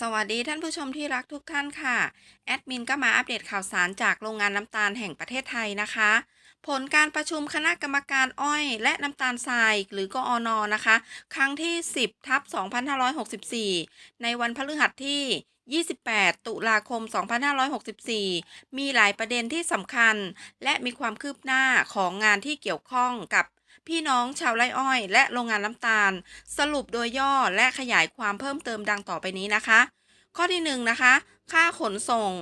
สวัสดีท่านผู้ชมที่รักทุกท่านค่ะ แอดมินก็มาอัปเดตข่าวสารจากโรงงานน้ำตาลแห่งประเทศไทยนะคะ ผลการประชุมคณะกรรมการอ้อยและน้ำตาลทรายหรือกอนอนะคะ ครั้งที่ 10ทับ2564 ในวันพฤหัสที่ 28 ตุลาคม 2564 มีหลายประเด็นที่สำคัญ และมีความคืบหน้าของงานที่เกี่ยวข้องกับ พี่น้องชาวไร่อ้อย และโรงงานน้ำตาล สรุปโดยย่อและขยายความเพิ่มเติมดังต่อไปนี้นะคะ ข้อที่1นงนะคะ ค่าขนส่ง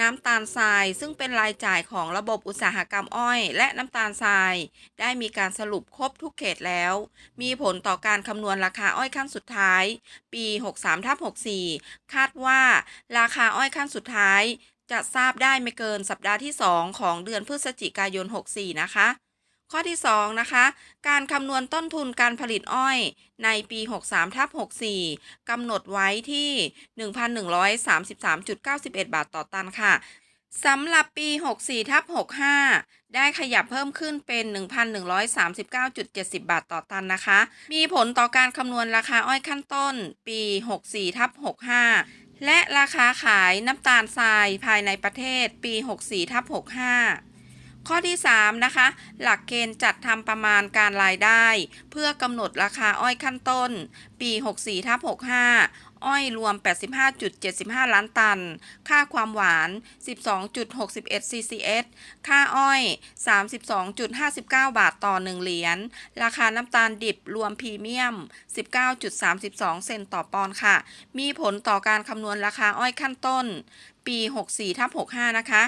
น้ำตาลทราย ซึ่งเป็นรายจ่ายของระบบอุตสาหกรรมอ้อย และน้ำตาลทราย ได้มีการสรุปครบทุกเขตแล้ว มีผลต่อการคำนวณราคาอ้อยขั้นสุดท้าย ปี 63ทับ64 คาดว่าราคาอ้อยขั้นสุดท้ายจะทราบได้ไม่เกินสัปดาห์ที่ 2 ของเดือนพฤศจิกายน 64 นะคะ ข้อที่ 2 นะคะ การคำนวณต้นทุนการผลิตอ้อยในปี 63ทับ64กำหนดไว้ที่ 1,133.91 บาทต่อตันค่ะสำหรับปี 64ทับ65 ได้ขยับเพิ่มขึ้นเป็น 1,139.70 บาทต่อตันนะคะ มีผลต่อการคำนวณราคาอ้อยขั้นต้น ปี 64ทับ65 และราคาขายน้ำตาลทรายภายในประเทศปี 64ทับ65 ข้อที่ 3 นะคะ หลักเกณฑ์จัดทำประมาณการรายได้ เพื่อกำหนดราคาอ้อยขั้นต้น ปี 64ทับ65 อ้อยรวม 85.75 ล้านตัน ค่าความหวาน 12.61 ccs ค่าอ้อย 32.59 บาทต่อ 1 เหรียญ ราคาน้ำตาลดิบรวมพรีเมียม 19.32 เซนต์ต่อปอนด์ค่ะ มีผลต่อการคำนวณราคาอ้อยขั้นต้น ปี 64ทับ65 นะคะ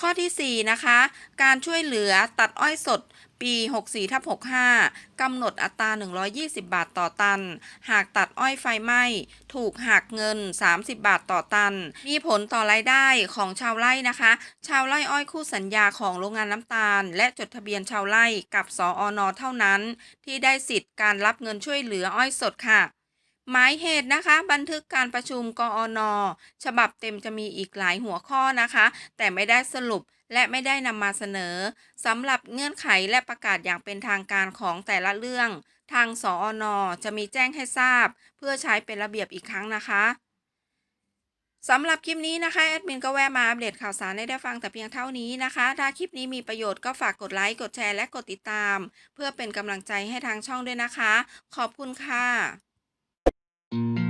ข้อที่ 4 นะคะ การช่วยเหลือตัดอ้อยสดปี 64ทับ65 กำหนดอัตรา 120 บาทต่อตัน หากตัดอ้อยไฟไหม้ ถูกหักเงิน 30 บาทต่อตัน มีผลต่อรายได้ของชาวไร่นะคะ ชาวไร่อ้อยคู่สัญญาของโรงงานน้ำตาล และจดทะเบียนชาวไร่กับสออนเท่านั้น ที่ได้สิทธิ์การรับเงินช่วยเหลืออ้อยสดค่ะ หมายเหตุนะคะ บันทึกการประชุมกอนฉบับเต็มจะมีอีกหลายหัวข้อนะคะ แต่ไม่ได้สรุปและไม่ได้นำมาเสนอสำหรับเงื่อนไขและประกาศอย่างเป็นทางการของแต่ละเรื่อง ทางสออนจะมีแจ้งให้ทราบ เพื่อใช้เป็นระเบียบอีกครั้งนะคะสำหรับคลิปนี้นะคะแอดมินก็แวะมาอัปเดตข่าวสารให้ได้ฟังแต่เพียงเท่านี้นะคะ ถ้าคลิปนี้มีประโยชน์ก็ฝากกดไลค์ กดแชร์และกดติดตาม เพื่อเป็นกำลังใจให้ทางช่องด้วยนะคะ ขอบคุณค่ะ Mm-hmm.